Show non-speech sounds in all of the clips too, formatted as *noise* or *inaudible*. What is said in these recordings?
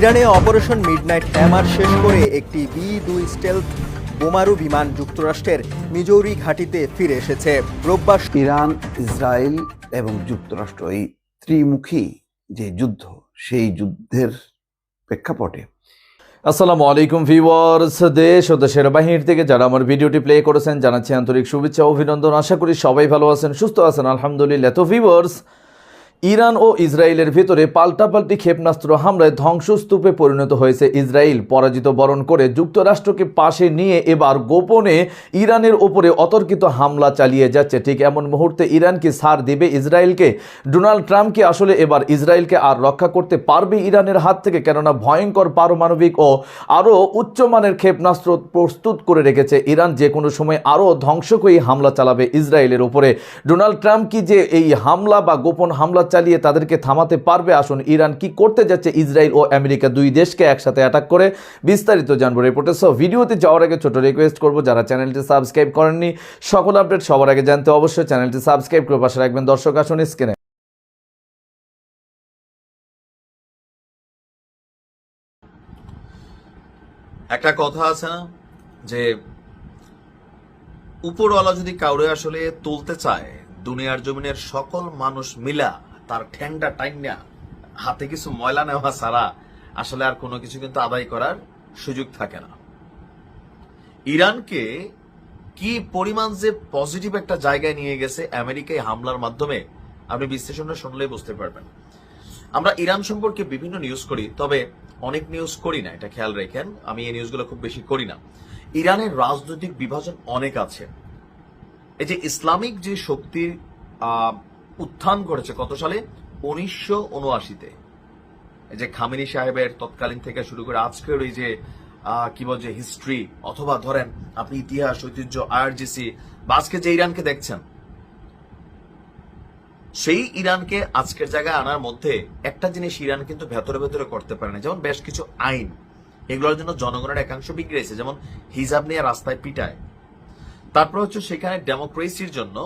ইরানে operation midnight hammer শেষ করে একটি বি দুই স্টেলথ বোমারু বিমান যুক্তরাষ্ট্রের মিজৌরি ঘাঁটিতে ফিরে এসেছে। রোববার ইরান ইসরায়েল এবং যুক্তরাষ্ট্র এই ত্রিমুখী যে যুদ্ধ সেই যুদ্ধের প্রেক্ষাপটে। আসসালামু আলাইকুম ভিউয়ার্স দেশ ও দেশের বাহির থেকে যারা আমার ভিডিওটি প্লে করেছেন জানাচ্ছি আন্তরিক শুভেচ্ছা ও অভিনন্দন। আশা করি সবাই ভালো আছেন সুস্থ আছেন আলহামদুলিল্লাহ। তো ভিউয়ার্স ইরান ও ইসরায়েলের ভেতরে পাল্টাপাল্টি ক্ষেপণাস্ত্র হামলায় ধ্বংসস্তূপে পরিণত হয়েছে ইসরায়েল। পরাজিত বরণ করে যুক্তরাষ্ট্রকে পাশে নিয়ে এবার গোপনে ইরানের ওপরে অতর্কিত হামলা চালিয়ে যাচ্ছে। ঠিক এমন মুহূর্তে ইরানকে সার দেবে ইসরায়েলকে। ডোনাল্ড ট্রাম্প কি আসলে এবার ইসরায়েলকে আর রক্ষা করতে পারবে ইরানের হাত থেকে, কেননা ভয়ঙ্কর পারমাণবিক ও আরও উচ্চমানের ক্ষেপণাস্ত্র প্রস্তুত করে রেখেছে ইরান। যে কোনো সময় আরও ধ্বংসকই হামলা চালাবে ইসরায়েলের ওপরে ডোনাল্ড ট্রাম্প কি যে এই হামলা বা গোপন হামলা চালিয়ে তাদেরকে থামাতে পারবে। আসুন, ইরান কি করতে যাচ্ছে? ইসরায়েল ও আমেরিকা দুই দেশকে একসাথে অ্যাটাক করে বিস্তারিত জানব। রিপোর্টে সো ভিডিওতে যাওয়ার আগে ছোট রিকোয়েস্ট করব, যারা চ্যানেলটি সাবস্ক্রাইব করেননি, সকল আপডেট সবার আগে জানতে অবশ্যই চ্যানেলটি সাবস্ক্রাইব করে পাশে রাখবেন। দর্শক, আসুন স্ক্রিনে একটা কথা আছে না, যে উপরওয়ালা যদি কাউরে আসলে তুলতে চায়, দুনিয়ার জমিনের সকল মানুষ মিলা তার ঠ্যাংটা টাইনা হাতে কিছু ময়লা নেওয়া ছাড়া আসলে আর কোনো কিছু কিন্তু আদায় করার সুযোগ থাকে না। ইরানকে কি পরিমাণ যে পজিটিভ একটা জায়গায় নিয়ে গেছে আমেরিকায় হামলার মাধ্যমে, আপনি বিশ্লেষণটা শুনলেই বুঝতে পারবেন। আমরা ইরান সম্পর্কে বিভিন্ন নিউজ করি, তবে অনেক নিউজ করি না, এটা খেয়াল রেখেন। আমি এই নিউজগুলো খুব বেশি করি না। ইরানের রাজনৈতিক বিভাজন অনেক আছে। এই যে ইসলামিক যে শক্তির উত্থান করেছে কত সালে? উনিশশো উনআশিতে। যে খামিনি সাহেবের তৎকালীন থেকে শুরু করে আজকের এই যে কি বল যে হিস্ট্রি অথবা ধরেন আপনি ইতিহাস, ঐতিহ্য আইআরজিসি বা আজকে যে ইরানকে দেখছেন, সেই ইরানকে আজকের জায়গায় আনার মধ্যে একটা জিনিস ইরান কিন্তু ভেতরে ভেতরে করতে পারে না, যেমন বেশ কিছু আইন। এগুলোর জন্য জনগণের একাংশ বিগড়েছে, যেমন হিজাব নিয়ে রাস্তায় পিটায়। তারপর হচ্ছে সেখানে ডেমোক্রেসির জন্য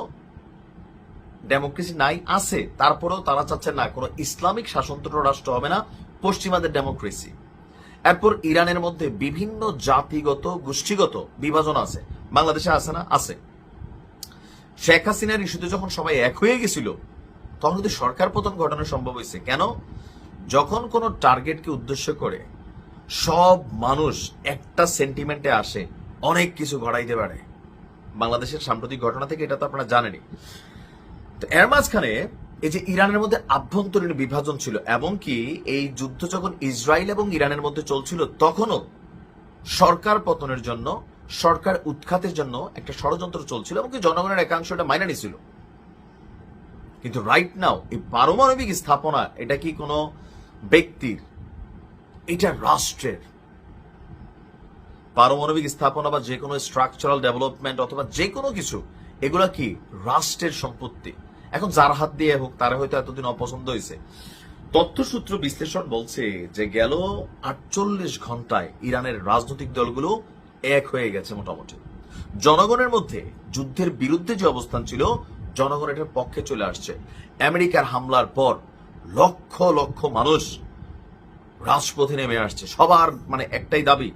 ডেমোক্রেসি নাই, আছে, তারপরেও তারা চাচ্ছে না, কোনো ইসলামিক শাসনতন্ত্র রাষ্ট্র হবে না, পশ্চিমাদের ডেমোক্রেসি। এরপর ইরানের মধ্যে বিভিন্ন জাতিগত, গোষ্ঠীগত বিভাজন আছে, বাংলাদেশে আছে না, আছে। শেখ হাসিনার ইস্যুতে যখন সবাই এক হয়ে গেছিল, তখন কিন্তু সরকার পতন ঘটানো সম্ভব হয়েছে, কেন? যখন কোনো টার্গেটকে উদ্দেশ্য করে সব মানুষ একটা সেন্টিমেন্টে আসে, অনেক কিছু ঘটাইতে পারে। বাংলাদেশের সাম্প্রতিক ঘটনা থেকে এটা তো আপনারা জানেনই। তো এর মাঝখানে এই যে ইরানের মধ্যে আভ্যন্তরীণ বিভাজন ছিল এবং কি এই যুদ্ধ যখন ইসরায়েল এবং ইরানের মধ্যে চলছিল, তখনও সরকার পতনের জন্য, সরকার উৎখাতের জন্য একটা ষড়যন্ত্র চলছিল এমনকি জনগণের একাংশ এটা মাইনা নিছিল কিন্তু রাইট নাও এই পারমাণবিক স্থাপনা এটা কি কোনো ব্যক্তির? এটা রাষ্ট্রের। পারমাণবিক স্থাপনা বা যে কোনো স্ট্রাকচারাল ডেভেলপমেন্ট অথবা যে কোনো কিছু, এগুলা কি রাষ্ট্রের সম্পত্তি? এখন যার হাত দিয়ে হোক, তারা হয়তো এতদিন অপছন্দ হয়েছে। তথ্যসূত্র বিশ্লেষণ বলছে যে গেল আটচল্লিশ ঘন্টায় ইরানের রাজনৈতিক দলগুলো এক হয়ে গেছে মোটামুটি। জনগণের মধ্যে যুদ্ধের বিরুদ্ধে যে অবস্থান ছিল, জনগণ এটার পক্ষে চলে আসছে। আমেরিকার হামলার পর লক্ষ লক্ষ মানুষ রাজপথে নেমে আসছে। সবার মানে একটাই দাবি,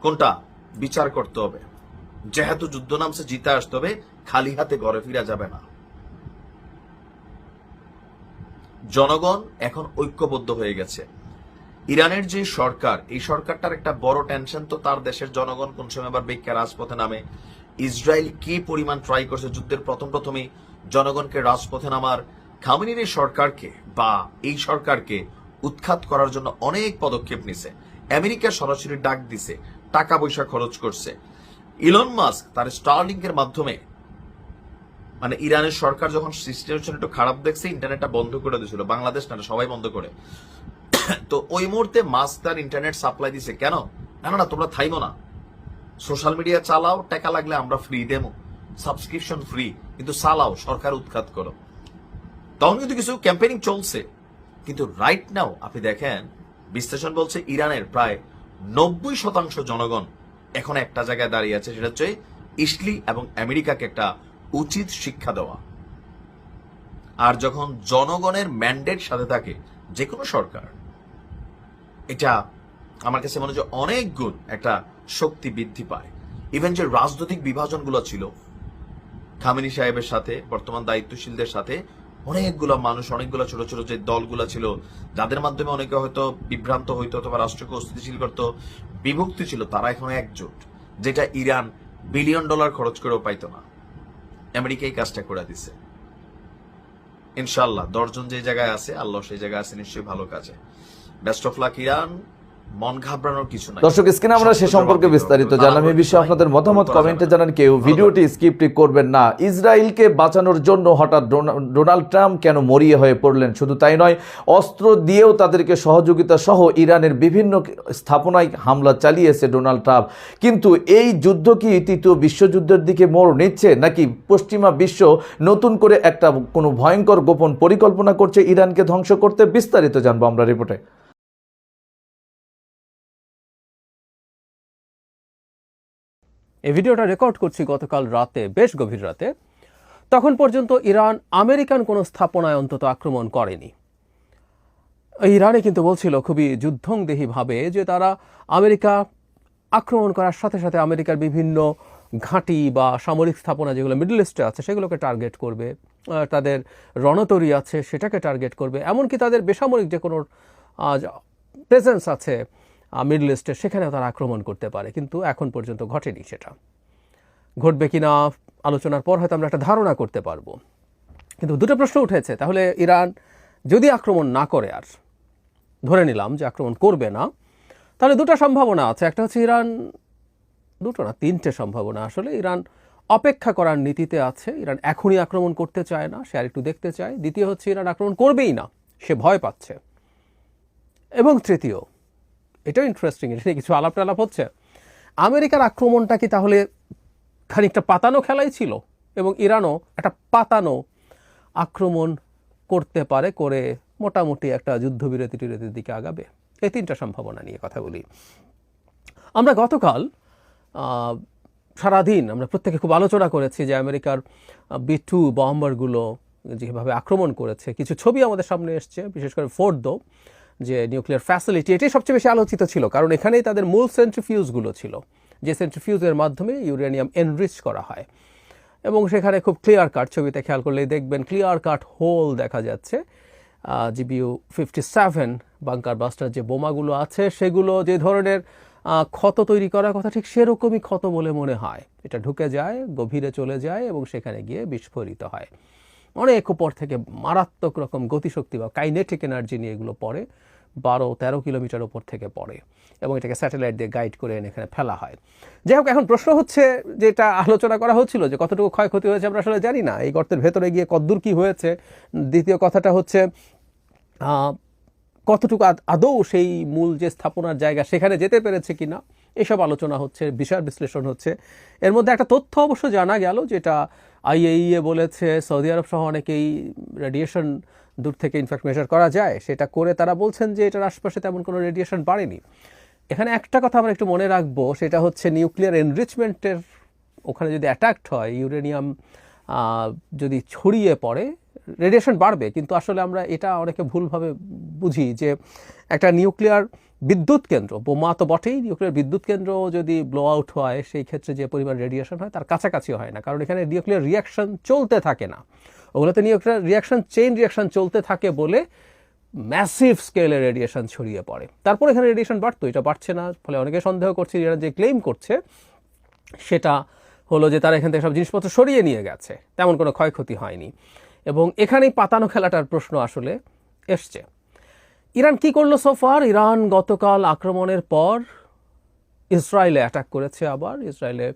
কোনটা? বিচার করতে হবে। যেহেতু যুদ্ধ নামছে, জিতে আসতে হবে, খালি হাতে ঘরে ফিরা যাবে না। জনগণ এখন ঐক্যবদ্ধ হয়ে গেছে। ইরানের যে সরকার, এই সরকারটার একটা বড় টেনশন তো তার দেশের জনগণ কোন সময় আবার বেক্ষা রাজপথে নামে। ইসরায়েল কি পরিমাণ ট্রাই করছে? যুদ্ধের প্রথম প্রথমেই জনগণকে রাজপথে নামার। খামিনির এই সরকারকে বা এই সরকারকে উৎখাত করার জন্য অনেক পদক্ষেপ নিছে। আমেরিকা সরাসরি ডাক দিছে, টাকা পয়সা খরচ করছে। ইলন মাস্ক তার স্টারলিংকের মাধ্যমে মানে ইরানের সরকার যখন সিচুয়েশন একটু খারাপ দেখছে, ইন্টারনেটটা বন্ধ করে দিয়েছিল। বাংলাদেশ না, সবাই বন্ধ করে। *coughs* তো ওই মুহূর্তে মাস্ক তার ইন্টারনেট সাপ্লাই দিছে। কেন? না না তোমরা থাইমো না। সোশ্যাল মিডিয়া চালাও, টাকা লাগলে আমরা ফ্রি দেবো সাবস্ক্রিপশন ফ্রি, কিন্তু চালাও, সরকার উৎখাত করো। তখন কিন্তু কিছু ক্যাম্পেইনিং চলছে। কিন্তু রাইট নাও আপনি দেখেন, বিশ্লেষণ বলছে ইরানের প্রায় নব্বই শতাংশ জনগণ এখন একটা জায়গায় দাঁড়িয়ে আছে, সেটা হচ্ছে ইসলি এবং আমেরিকাকে একটা উচিত শিক্ষা দেওয়া। আর যখন জনগণের ম্যান্ডেট সাথে থাকে যে কোনো সরকার, এটা আমার কাছে মনে হয় অনেক গুণ একটা শক্তি বৃদ্ধি পায়। ইভেন যে রাজনৈতিক বিভাজনগুলো ছিল, খামিনি সাহেবের সাথে, বর্তমান দায়িত্বশীলদের সাথে, অনেকগুলো মানুষ, অনেকগুলো ছোট ছোট যে দলগুলো ছিল, যাদের মাধ্যমে অনেকে হয়তো বিভ্রান্ত হইতো অথবা রাষ্ট্রকে অস্থিতিশীল করত, বিভক্তি ছিল, তারা এখন একজোট, যেটা ইরান বিলিয়ন ডলার খরচ করেও পাইতো না। আমেরিকা এই কাজটা করে দিছে। ইনশাল্লাহ দশজন যে জায়গায় আছে, আল্লাহ সেই জায়গায় আছে, নিশ্চয়ই ভালো কাজে। Best of luck Iran. মন ঘাবড়ানোর কিছু নাই। দর্শক স্ক্রিনে আমরা সে সম্পর্কে বিস্তারিত হবে। জানলাম এই বিষয়ে আপনাদের মতামত কমেন্টে জানান কেউ। ভিডিওটি করবেন না। ইসরায়েলকে বাঁচানোর জন্য হঠাৎ ডোনাল্ড ট্রাম্প কেন মরিয়ে হয়ে পড়লেন? শুধু তাই নয় অস্ত্র দিয়েও তাদেরকে সহযোগিতা সহ ইরানের বিভিন্ন স্থাপনায় হামলা চালিয়েছে ডোনাল্ড ট্রাম্প। কিন্তু এই যুদ্ধ কি তৃতীয় বিশ্বযুদ্ধের দিকে মোড় নিচ্ছে নাকি পশ্চিমা বিশ্ব নতুন করে একটা কোনো ভয়ঙ্কর গোপন পরিকল্পনা করছে ইরানকে ধ্বংস করতে? বিস্তারিত জানব আমরা রিপোর্টে। এই ভিডিওটা রেকর্ড করছি গতকাল রাতে, বেশ গভীর রাতে। তখন পর্যন্ত ইরান আমেরিকান কোনো স্থাপনায় অন্তত আক্রমণ করেনি। ইরানে কিন্তু বলছিল খুবই যুদ্ধংদেহীভাবে যে তারা আমেরিকা আক্রমণ করার সাথে সাথে আমেরিকার বিভিন্ন ঘাঁটি বা সামরিক স্থাপনা যেগুলো মিডল ইস্টে আছে, সেগুলোকে টার্গেট করবে। তাদের রণতরী আছে, সেটাকে টার্গেট করবে। এমনকি তাদের বেসামরিক যে কোনো প্রেজেন্স আছে মিডল ইস্টে সেখানেও তারা আক্রমণ করতে পারে, কিন্তু এখন পর্যন্ত ঘটেনি সেটা। ঘটবে কি না আলোচনার পর হয়তো আমরা একটা ধারণা করতে পারব। কিন্তু দুটো প্রশ্ন উঠেছে, তাহলে ইরান যদি আক্রমণ না করে আর, ধরে নিলাম যে আক্রমণ করবে না, তাহলে দুটো সম্ভাবনা আছে। একটা হচ্ছে ইরান, দুটো না, তিনটে সম্ভাবনা। আসলে ইরান অপেক্ষা করার নীতিতে আছে, ইরান এখনই আক্রমণ করতে চায় না, সে আর একটু দেখতে চায়। দ্বিতীয় হচ্ছে, ইরান আক্রমণ করবেই না, সে ভয় পাচ্ছে। এবং তৃতীয় এটাও ইন্টারেস্টিং এটা নিয়ে কিছু আলাপ টালাপ হচ্ছে। আমেরিকার আক্রমণটা কি তাহলে খানিকটা পাতানো খেলাই ছিল? এবং ইরানও একটা পাতানো আক্রমণ করতে পারে করে মোটামুটি একটা যুদ্ধবিরতি টিরতির দিকে আগাবে। এই তিনটা সম্ভাবনা নিয়ে কথা বলি। আমরা গতকাল সারাদিন আমরা প্রত্যেকে খুব আলোচনা করেছি যে আমেরিকার বি টু বম্বারগুলো যেভাবে আক্রমণ করেছে, কিছু ছবি আমাদের সামনে এসছে, বিশেষ করে ফোর্দো যে নিউক্লিয়ার ফ্যাসিলিটি এটাই সবচেয়ে বেশি আলোচিত ছিল, কারণ এখানেই তাদের মূল সেন্ট্রিফিউজগুলো ছিল, যে সেন্ট্রিফিউজের মাধ্যমে ইউরেনিয়াম এনরিচ করা হয়। এবং সেখানে খুব ক্লিয়ার কাট ছবিতে খেয়াল করলেই দেখবেন ক্লিয়ার কাট হোল দেখা যাচ্ছে। GBU fifty seven bunker buster যে বোমাগুলো আছে, সেগুলো যে ধরনের ক্ষত তৈরি করার কথা ঠিক সেরকমই ক্ষত বলে মনে হয়। এটা ঢুকে যায়, গভীরে চলে যায় এবং সেখানে গিয়ে বিস্ফোরিত হয়। অনেক উপর থেকে মারাত্মক রকম গতিশক্তি বা কাইনেটিক এনার্জি নিয়ে এগুলো পড়ে, বারো, তেরো কিলোমিটার উপর থেকে পড়ে এবং এটাকে স্যাটেলাইট দিয়ে গাইড করে এনে এখানে ফেলা হয়। যাই হোক, এখন প্রশ্ন হচ্ছে যেটা আলোচনা করা হচ্ছিল যে কতটুকু ক্ষয়ক্ষতি হয়েছে আমরা আসলে জানি না। এই গর্তের ভেতরে গিয়ে কদ্দূর কী হয়েছে? দ্বিতীয় কথাটা হচ্ছে কতটুকু আদ- সেই মূল যে স্থাপনার জায়গা সেখানে যেতে পেরেছে কিনা? এসব আলোচনা হচ্ছে, বিষয় বিশ্লেষণ হচ্ছে। এর মধ্যে একটা তথ্য অবশ্য জানা গেল যেটা আইএইএ বলেছে, সৌদি আরব সহ অনেকেই রেডিয়েশন দূর থেকে ইনফ্যাক্ট মেজার করা যায়। সেটা করে তারা বলছেন যে এটার আশপাশে তেমন কোনো রেডিয়েশন বাড়েনি। এখানে একটা কথা আমরা একটু মনে রাখব, সেটা হচ্ছে নিউক্লিয়ার এনরিচমেন্টের ওখানে যদি অ্যাটাক্ট হয় ইউরেনিয়াম যদি ছড়িয়ে পড়ে রেডিয়েশন বাড়বে। কিন্তু আসলে আমরা এটা অনেকে ভুলভাবে বুঝি যে একটা নিউক্লিয়ার বিদ্যুৎ কেন্দ্র, বোমা তো বটেই, নিউক্লিয়ার বিদ্যুৎ কেন্দ্র যদি ব্লো আউট হয়, সেই ক্ষেত্রে যে পরিমাণ রেডিয়েশন হয়, তার কাছাকাছি হয় না। কারণ এখানে নিউক্লিয়ার রিয়াকশন চলতে থাকে না। ওগুলোতে নিউক্লিয়ার রিয়াকশন চেইন রিয়াকশন চলতে থাকে বলে ম্যাসিভ স্কেলে রেডিয়েশন ছড়িয়ে পড়ে। তারপর এখানে রেডিয়েশন বাড়তো, এটা বাড়ছে না, ফলে অনেকে সন্দেহ করছে এরা যে ক্লেম করছে, সেটা হলো যে তারা এখান থেকে সব জিনিসপত্র সরিয়ে নিয়ে গেছে। তেমন কোনো ক্ষয়ক্ষতি হয়নি। এবং এখানেই পাতানো খেলাটার প্রশ্ন আসলে এসছে। ইরান কি করল সোফার ইরান গতকাল আক্রমণের পর ইসরায়েলে অ্যাটাক করেছে আবার। ইসরায়েলে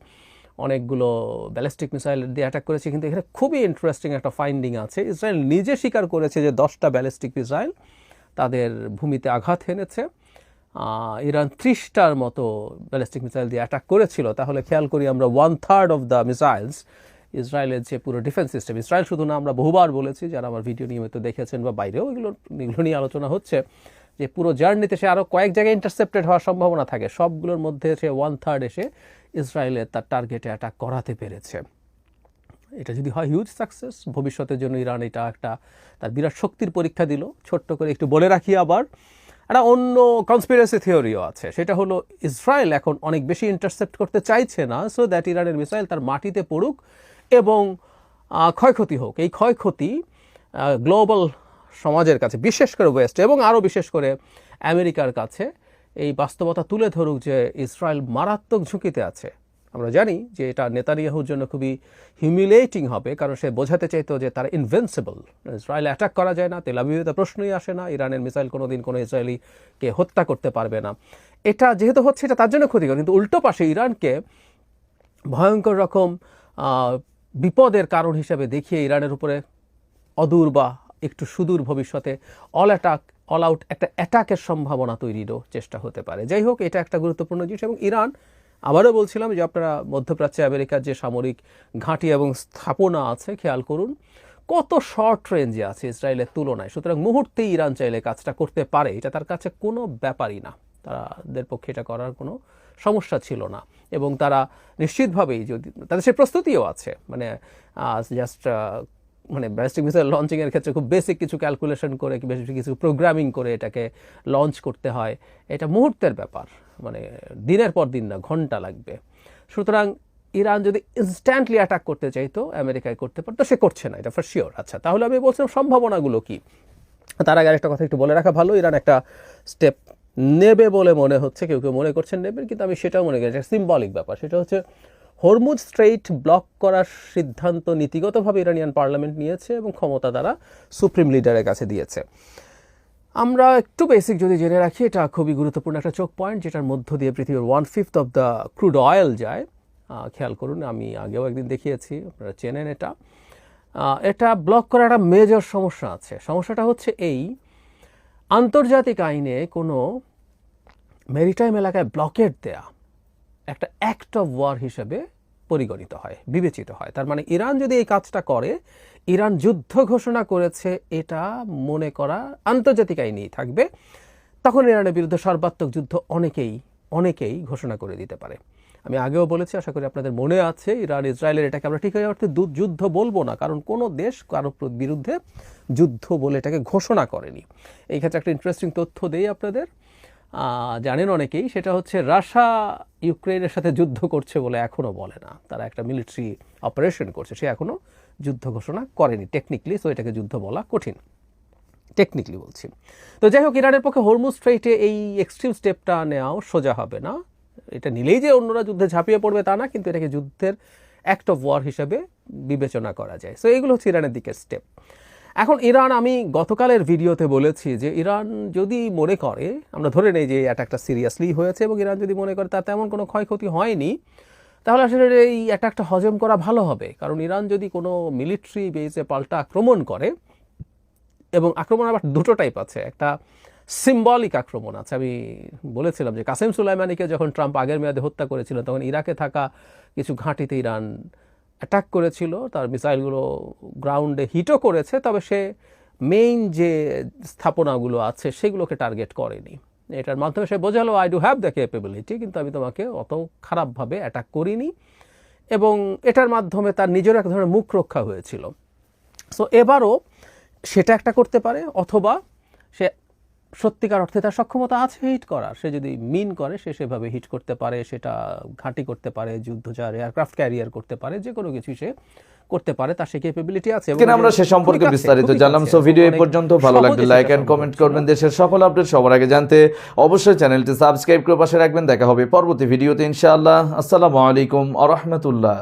অনেকগুলো ব্যালিস্টিক মিসাইল দিয়ে অ্যাটাক করেছে, কিন্তু এখানে খুবই ইন্টারেস্টিং একটা ফাইন্ডিং আছে। ইসরায়েল নিজে স্বীকার করেছে যে দশটা ব্যালিস্টিক মিসাইল তাদের ভূমিতে আঘাত এনেছে। ইরান ত্রিশটার মতো ব্যালিস্টিক মিসাইল দিয়ে অ্যাটাক করেছিল। তাহলে খেয়াল করি আমরা one third of the missiles ইসরায়েলের যে পুরো ডিফেন্স সিস্টেম ইসরায়েল শুধু না, আমরা বহুবার বলেছি, যারা আমার ভিডিও নিয়মিত দেখেছেন বা বাইরেও এগুলো এগুলো নিয়ে আলোচনা হচ্ছে, যে পুরো জার্নিতে সে আরও কয়েক জায়গায় ইন্টারসেপ্টেড হওয়ার সম্ভাবনা থাকে। সবগুলোর মধ্যে সে ওয়ান থার্ড এসে ইসরায়েলের তার টার্গেটে অ্যাটাক করাতে পেরেছে। এটা যদি হয় হিউজ সাকসেস ভবিষ্যতের জন্য ইরান এটা একটা, তার বিরাট শক্তির পরীক্ষা দিল। ছোট্ট করে একটু বলে রাখি আবার, একটা অন্য কনস্পিরেসি থিওরিও আছে। সেটা হলো, ইসরায়েল এখন অনেক বেশি ইন্টারসেপ্ট করতে চাইছে না সো দ্যাট ইরানের মিসাইল তার মাটিতে পড়ুক এবং ক্ষয়ক্ষতি হোক। এই ক্ষয়ক্ষতি গ্লোবাল সমাজের কাছে, বিশেষ করে ওয়েস্ট এবং আরও বিশেষ করে আমেরিকার কাছে, এই বাস্তবতা তুলে ধরুক যে ইসরায়েল মারাত্মক ঝুঁকিতে আছে। আমরা জানি যে এটা নেতানিয়াহুর জন্য খুবই হিউমিলেটিং হবে, কারণ সে বোঝাতে চাইতো যে তারা ইনভেন্সিবল ইসরায়েল অ্যাটাক করা যায় না তেলাবিতে তো প্রশ্নই আসে না, ইরানের মিসাইল কোনো দিন কোনো ইসরায়েলিকে হত্যা করতে পারবে না। এটা যেহেতু হচ্ছে, এটা তার জন্য ক্ষতিকর, কিন্তু উল্টো পাশে ইরানকে ভয়ঙ্কর রকম বিপদের কারণ হিসেবে দেখিয়ে ইরানের উপরে অদূর বা একটু সুদূর ভবিষ্যতে অল অ্যাটাক অল আউট একটা অ্যাটাকের সম্ভাবনা তৈরিরও চেষ্টা হতে পারে। যাই হোক, এটা একটা গুরুত্বপূর্ণ জিনিস এবং ইরান, আবারও বলছিলাম যে আপনারা মধ্যপ্রাচ্যে আমেরিকার যে সামরিক ঘাঁটি এবং স্থাপনা আছে, খেয়াল করুন, কত শর্ট রেঞ্জে আছে ইসরায়েলের তুলনায়। সুতরাং মুহূর্তেই ইরান চাইলে কাজটা করতে পারে, এটা তার কাছে কোনো ব্যাপারই না। তাদের পক্ষে এটা করার কোনো সমস্যা ছিল না। এবং তারা নিশ্চিতভাবেই যদি, তাদের সে প্রস্তুতিও আছে। মানে জাস্ট মানে ব্যালিস্টিক মিসাইল লঞ্চিংয়ের ক্ষেত্রে খুব বেসিক কিছু ক্যালকুলেশন করে বেশি কিছু প্রোগ্রামিং করে এটাকে লঞ্চ করতে হয়। এটা মুহূর্তের ব্যাপার। মানে দিনের পর দিন না, ঘণ্টা লাগবে। সুতরাং ইরান যদি ইনস্ট্যান্টলি অ্যাটাক করতে চাইতো, আমেরিকায় করতে পারতো, সে করছে না এটা ফর শিওর আচ্ছা তাহলে আমি বলছিলাম সম্ভাবনাগুলো কি? তার আগে আরেকটা কথা একটু বলে রাখা ভালো। ইরান একটা স্টেপ নেবে বলে মনে হচ্ছে, কেউ কেউ মনে করছেন নেবেন, কিন্তু আমি সেটাও মনে করি সিম্বলিক ব্যাপার। সেটা হচ্ছে হরমুজ স্ট্রেইট ব্লক করার সিদ্ধান্ত নীতিগতভাবে ইরানিয়ান পার্লামেন্ট নিয়েছে এবং ক্ষমতা দ্বারা সুপ্রিম লিডারের কাছে দিয়েছে। আমরা একটু বেসিক যদি জেনে রাখি, এটা খুবই গুরুত্বপূর্ণ একটা চোখ পয়েন্ট যেটার মধ্য দিয়ে পৃথিবীর one fifth of the crude oil যায় খেয়াল করুন, আমি আগেও একদিন দেখিয়েছি, আপনারা চেনেন এটা। এটা ব্লক করার একটা মেজর সমস্যা আছে। সমস্যাটা হচ্ছে এই আন্তর্জাতিক আইনে কোনো মেরিটাইম এলাকায় ব্লকেট দেয়া একটা অ্যাক্ট অফ ওয়ার হিসেবে পরিগণিত হয়, বিবেচিত হয়। তার মানে ইরান যদি এই কাজটা করে, ইরান যুদ্ধ ঘোষণা করেছে, এটা মনে করা আন্তর্জাতিক আইনেই থাকবে। তখন ইরানের বিরুদ্ধে সর্বাত্মক যুদ্ধ অনেকেই অনেকেই ঘোষণা করে দিতে পারে। আমি আগেও বলেছি, আশা করি আপনাদের মনে আছে, ইরান, ইসরায়েলের এটাকে আমরা ঠিক অর্থে যুদ্ধ বলব না, কারণ কোনো দেশ কারও বিরুদ্ধে যুদ্ধ বলে এটাকে ঘোষণা করেনি। এই ক্ষেত্রে একটা ইন্টারেস্টিং তথ্য দেই আপনাদের। জানেন অনেকেই, সেটা হচ্ছে রাশা ইউক্রেনের সাথে যুদ্ধ করছে বলে এখনও বলে না। তারা একটা মিলিটারি অপারেশন করছে, সে এখনও যুদ্ধ ঘোষণা করেনি টেকনিক্যালি সো এটাকে যুদ্ধ বলা কঠিন। টেকনিক্যালি বলছি। তো যাই হোক, ইরানের পক্ষে হরমুজ স্ট্রেইটে এই এক্সট্রিম স্টেপটা নেওয়াও সোজা হবে না। এটা নিলেই যে অন্যরা যুদ্ধে ঝাঁপিয়ে পড়বে তা না, কিন্তু এটাকে যুদ্ধের অ্যাক্ট অফ ওয়ার হিসেবে বিবেচনা করা যায়। সো এইগুলো হচ্ছে ইরানের দিকের স্টেপ এখন ইরান, আমি গতকালের ভিডিওতে বলেছি যে ইরান যদি মনে করে, আমরা ধরে নেই যে অ্যাটাকটা সিরিয়াসলি হয়েছে এবং ইরান যদি মনে করে তার তেমন কোনো ক্ষয়ক্ষতি হয়নি, তাহলে আসলে এই অ্যাটাকটা হজম করা ভালো হবে। কারণ ইরান যদি কোনো মিলিটারি বেসে পাল্টা আক্রমণ করে, এবং আক্রমণ আবার দুটো টাইপ আছে। একটা সিম্বলিক আক্রমণ আছে। আমি বলেছিলাম যে কাসেম সুলাইমানিকে যখন ট্রাম্প আগের মেয়াদে হত্যা করেছিল তখন ইরাকে থাকা কিছু ঘাঁটিতে ইরান অ্যাটাক করেছিল। তার মিসাইলগুলো গ্রাউন্ডে হিটও করেছে, তবে সে মেইন যে স্থাপনাগুলো আছে, সেগুলোকে টার্গেট করেনি। এটার মাধ্যমে সে বোঝালো I do have the capability কিন্তু আমি তোমাকে অত খারাপভাবে অ্যাটাক করিনি। এবং এটার মাধ্যমে তার নিজের এক ধরনের মুখ রক্ষা হয়েছিল। সো এবারও সেটা একটা করতে পারে, অথবা সে সত্যিকার অর্থে তার সক্ষমতা আছে হিট করার। সে যদি মিন করে সে সেভাবে হিট করতে পারে সেটা ঘাঁটি করতে পারে যুদ্ধ যুদ্ধজাহাজ এয়ারক্রাফট ক্যারিয়ার করতে পারে যে কোনো কিছু সে করতে পারে তার সে ক্যাপেবিলিটি আছে কিন্তু আমরা সে সম্পর্কে বিস্তারিত জানলাম। সো ভিডিও এই পর্যন্ত ভালো লাগলে লাইক এন্ড কমেন্ট করবেন দেশের সকল আপডেট সবার আগে জানতে অবশ্যই চ্যানেলটি সাবস্ক্রাইব করে পাশে রাখবেন। দেখা হবে পরবর্তী ভিডিওতে ইনশাআল্লাহ। আসসালামু আলাইকুম আ রহমতুল্লাহ।